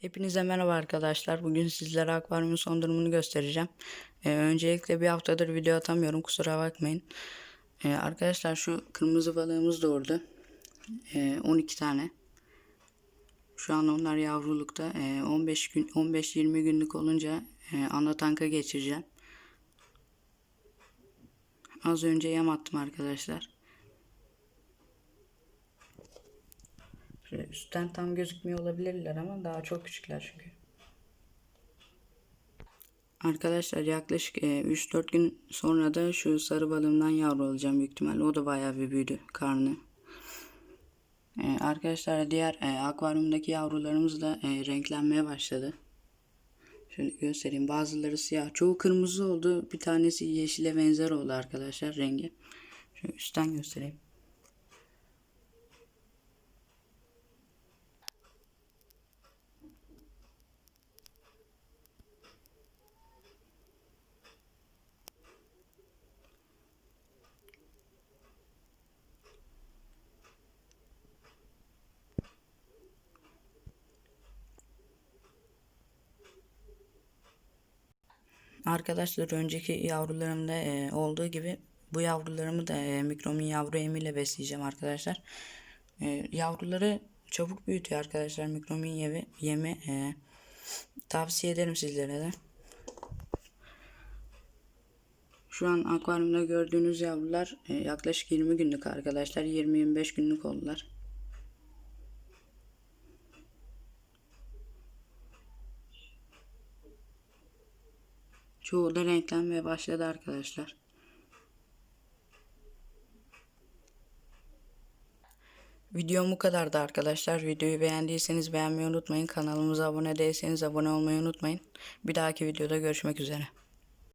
Hepinize merhaba arkadaşlar. Bugün sizlere akvaryumun son durumunu göstereceğim. Ee, öncelikle bir haftadır video atamıyorum. Kusura bakmayın. Ee, arkadaşlar şu kırmızı balığımız doğurdu. Ee, 12 tane. Şu an onlar yavrulukta. Ee, 15 gün 15-20 günlük olunca e, ana tanka geçireceğim. Az önce yem attım arkadaşlar. Şöyle üstten tam gözükmüyor olabilirler ama daha çok küçükler çünkü. Arkadaşlar yaklaşık e, 3-4 gün sonra da şu sarı balığımdan yavru alacağım büyük ihtimalle. O da bayağı bir büyüdü karnı. E, arkadaşlar diğer e, akvaryumdaki yavrularımız da e, renklenmeye başladı. Şöyle göstereyim. Bazıları siyah. Çoğu kırmızı oldu. Bir tanesi yeşile benzer oldu arkadaşlar rengi. Şöyle üstten göstereyim. Arkadaşlar önceki yavrularımda e, olduğu gibi bu yavrularımı da e, mikromin yavru emiyle besleyeceğim arkadaşlar. E, yavruları çabuk büyütüyor arkadaşlar mikromin yemi, yemi e, tavsiye ederim sizlere de. Şu an akvaryumda gördüğünüz yavrular e, yaklaşık 20 günlük arkadaşlar. 20-25 günlük oldular. Çoğu da renklenmeye başladı arkadaşlar. Videom bu kadardı arkadaşlar. Videoyu beğendiyseniz beğenmeyi unutmayın. Kanalımıza abone değilseniz abone olmayı unutmayın. Bir dahaki videoda görüşmek üzere.